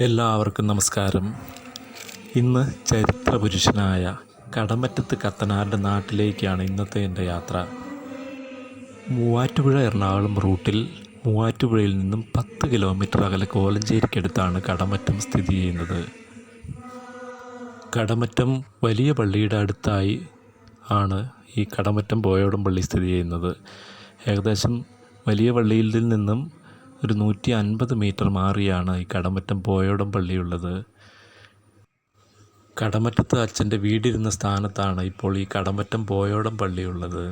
എല്ലാവർക്കും നമസ്കാരം. ഇന്ന് ചരിത്രപുരുഷനായ കടമറ്റത്ത് കത്തനാരുടെ നാട്ടിലേക്കാണ് ഇന്നത്തെ എന്റെ യാത്ര. മൂവാറ്റുപുഴ എറണാകുളം റൂട്ടിൽ മൂവാറ്റുപുഴയിൽ നിന്നും പത്ത് കിലോമീറ്റർ അകലെ കോലഞ്ചേരിക്കടുത്താണ് കടമറ്റം സ്ഥിതി ചെയ്യുന്നത്. കടമറ്റം വലിയ പള്ളിയുടെ അടുത്തായി ആണ് ഈ കടമറ്റം പോയോടം പള്ളി സ്ഥിതി ചെയ്യുന്നത്. ഏകദേശം വലിയ പള്ളിയിൽ നിന്നും ഒരു നൂറ്റി അൻപത് മീറ്റർ മാറിയാണ് ഈ കടമറ്റം പോയോടം പള്ളിയുള്ളത് കടമറ്റത്ത് അച്ഛന്റെ വീടിരുന്ന സ്ഥാനത്താണ് ഇപ്പോൾ ഈ കടമറ്റം പോയോടം പള്ളിയുള്ളത്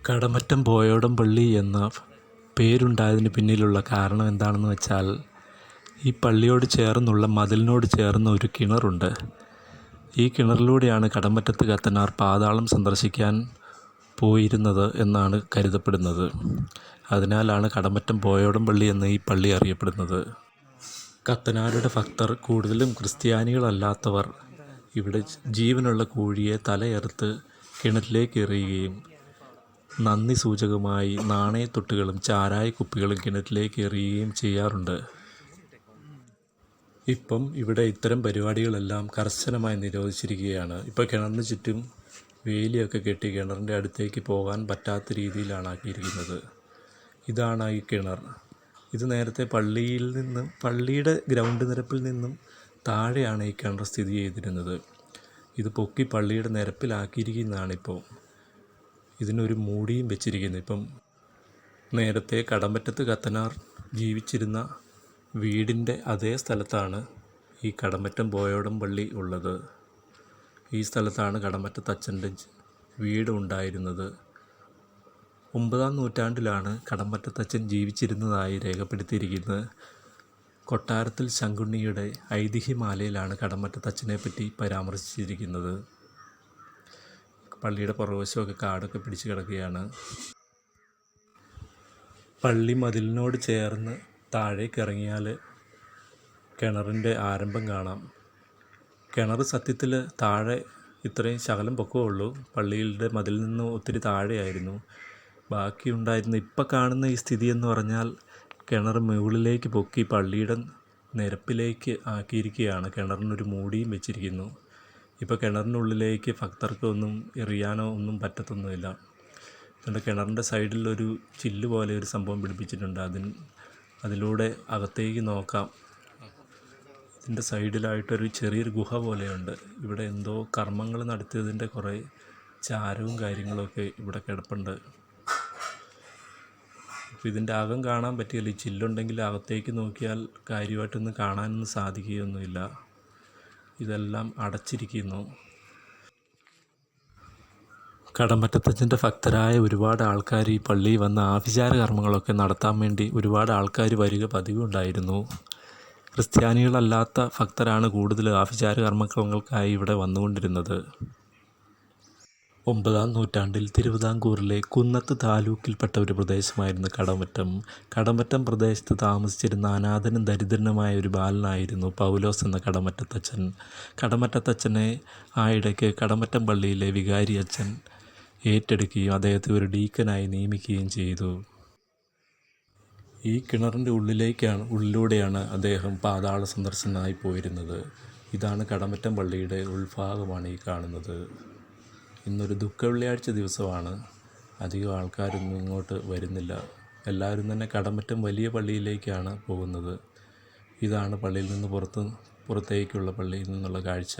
കടമറ്റം പോയോടം പള്ളി എന്ന പേരുണ്ടായതിന് പിന്നിലുള്ള കാരണം എന്താണെന്ന് വെച്ചാൽ ഈ പള്ളിയോട് ചേർന്നുള്ള മതിലിനോട് ചേർന്ന ഒരു കിണറുണ്ട്. ഈ കിണറിലൂടെയാണ് കടമറ്റത്ത് കത്തനാർ പാതാളം സന്ദർശിക്കാൻ പോയിരുന്നത് എന്നാണ് കരുതപ്പെടുന്നത്. അതിനാലാണ് കടമറ്റം പോയോടം പള്ളി എന്ന് ഈ പള്ളി അറിയപ്പെടുന്നത്. കത്തനാരുടെ ഭക്തർ കൂടുതലും ക്രിസ്ത്യാനികളല്ലാത്തവർ ഇവിടെ ജീവനുള്ള കോഴിയെ തലയറുത്ത് കിണറ്റിലേക്ക് എറിയുകയും നന്ദി സൂചകമായി നാണയത്തൊട്ടുകളും ചാരായ കുപ്പികളും കിണറ്റിലേക്ക് എറിയുകയും ചെയ്യാറുണ്ട്. ഇപ്പം ഇവിടെ ഇത്തരം പരിപാടികളെല്ലാം കർശനമായി നിരോധിച്ചിരിക്കുകയാണ്. ഇപ്പോൾ കിണറിന് ചുറ്റും വേലിയൊക്കെ കെട്ടി കിണറിന്റെ അടുത്തേക്ക് പോകാൻ പറ്റാത്ത രീതിയിലാണ് ആക്കിയിരിക്കുന്നത്. ഇതാണ് ഈ കിണർ. ഇത് നേരത്തെ പള്ളിയിൽ നിന്നും പള്ളിയുടെ ഗ്രൗണ്ട് നിരപ്പിൽ നിന്നും താഴെയാണ് ഈ കിണർ സ്ഥിതി ചെയ്തിരുന്നത്. ഇത് പൊക്കി പള്ളിയുടെ നിരപ്പിലാക്കിയിരിക്കുന്നതാണിപ്പോൾ. ഇതിനൊരു മൂടിയും വെച്ചിരിക്കുന്നു. ഇപ്പം നേരത്തെ കടമ്പറ്റത്ത് കത്തനാർ ജീവിച്ചിരുന്ന വീടിന്റെ അതേ സ്ഥലത്താണ് ഈ കടമ്പറ്റം പോയോടം പള്ളി ഉള്ളത്. ഈ സ്ഥലത്താണ് കടമ്പറ്റത്ത് അച്ഛന്റെ വീട് ഉണ്ടായിരുന്നത്. ഒമ്പതാം നൂറ്റാണ്ടിലാണ് കടമറ്റത്തച്ഛൻ ജീവിച്ചിരുന്നതായി രേഖപ്പെടുത്തിയിരിക്കുന്നത്. കൊട്ടാരത്തിൽ ശങ്കുണ്ണിയുടെ ഐതിഹ്യമാലയിലാണ് കടമറ്റത്തച്ഛനെ പറ്റി പരാമർശിച്ചിരിക്കുന്നത്. പള്ളിയുടെ പുറകുവശമൊക്കെ കാടൊക്കെ പിടിച്ച് കിടക്കുകയാണ്. പള്ളി മതിലിനോട് ചേർന്ന് താഴേക്ക് ഇറങ്ങിയാൽ കിണറിന്റെ ആരംഭം കാണാം. കിണർ സത്യത്തിൽ താഴെ ഇത്രയും ശകലം പൊക്കമേ ഉള്ളൂ പള്ളിയുടെ മതിലിൽ നിന്ന് ഒത്തിരി താഴെയായിരുന്നു. ബാക്കി ഉണ്ടായിരുന്ന ഇപ്പം കാണുന്ന ഈ സ്ഥിതി എന്ന് പറഞ്ഞാൽ കിണർ മുകളിലേക്ക് പൊക്കി പള്ളിയുടെ നിരപ്പിലേക്ക് ആക്കിയിരിക്കുകയാണ്. കിണറിനൊരു മൂടിയും വെച്ചിരിക്കുന്നു. ഇപ്പോൾ കിണറിനുള്ളിലേക്ക് ഭക്തർക്ക് ഒന്നും എറിയാനോ ഒന്നും പറ്റത്തൊന്നുമില്ല. അതുകൊണ്ട് കിണറിന്റെ സൈഡിലൊരു ചില്ല് പോലെ ഒരു സംഭവം പിടിപ്പിച്ചിട്ടുണ്ട്. അതിന് അതിലൂടെ അകത്തേക്ക് നോക്കാം. ഇതിന്റെ സൈഡിലായിട്ടൊരു ചെറിയൊരു ഗുഹ പോലെയുണ്ട്. ഇവിടെ എന്തോ കർമ്മങ്ങൾ നടത്തിയതിന്റെ കുറേ ചാരവും കാര്യങ്ങളൊക്കെ ഇവിടെ കിടപ്പുണ്ട്. അപ്പോൾ ഇതിന്റെ അകം കാണാൻ പറ്റിയില്ല. ഈ ചില്ലുണ്ടെങ്കിൽ അകത്തേക്ക് നോക്കിയാൽ കാര്യമായിട്ടൊന്നും കാണാനൊന്നും സാധിക്കുകയൊന്നുമില്ല. ഇതെല്ലാം അടച്ചിരിക്കുന്നു. കടമറ്റത്തച്ഛന്റെ ഭക്തരായ ഒരുപാട് ആൾക്കാർ ഈ പള്ളിയിൽ വന്ന് ആഭിചാര കർമ്മങ്ങളൊക്കെ നടത്താൻ വേണ്ടി ഒരുപാട് ആൾക്കാർ വരിക പതിവുണ്ടായിരുന്നു. ക്രിസ്ത്യാനികളല്ലാത്ത ഭക്തരാണ് കൂടുതൽ ആഭിചാര കർമ്മങ്ങൾക്കായി ഇവിടെ വന്നുകൊണ്ടിരുന്നത്. ഒമ്പതാം നൂറ്റാണ്ടിൽ തിരുവിതാംകൂറിലെ കുന്നത്ത് താലൂക്കിൽപ്പെട്ട ഒരു പ്രദേശമായിരുന്നു കടമറ്റം. കടമറ്റം പ്രദേശത്ത് താമസിച്ചിരുന്ന അനാഥനും ദരിദ്രനുമായ ഒരു ബാലനായിരുന്നു പൗലോസ് എന്ന കടമറ്റത്തച്ഛൻ. കടമറ്റത്തച്ഛനെ ആ ഇടയ്ക്ക് കടമറ്റം പള്ളിയിലെ വികാരി അച്ഛൻ ഏറ്റെടുക്കുകയും അദ്ദേഹത്തെ ഒരു ഡീക്കനായി നിയമിക്കുകയും ചെയ്തു. ഈ കിണറിന്റെ ഉള്ളിലേക്കാണ് ഉള്ളിലൂടെയാണ് അദ്ദേഹം പാതാള സന്ദർശനമായി പോയിരുന്നത്. ഇതാണ് കടമറ്റം പള്ളിയുടെ ഉൾഭാഗമാണ് ഈ കാണുന്നത്. ഇന്നൊരു ദുഃഖ വെള്ളിയാഴ്ച ദിവസമാണ്. അധികം ആൾക്കാരൊന്നും ഇങ്ങോട്ട് വരുന്നില്ല. എല്ലാവരും തന്നെ കടമറ്റം വലിയ പള്ളിയിലേക്കാണ് പോകുന്നത്. ഇതാണ് പള്ളിയിൽ നിന്ന് പുറത്ത് പുറത്തേക്കുള്ള പള്ളിയിൽ നിന്നുള്ള കാഴ്ച.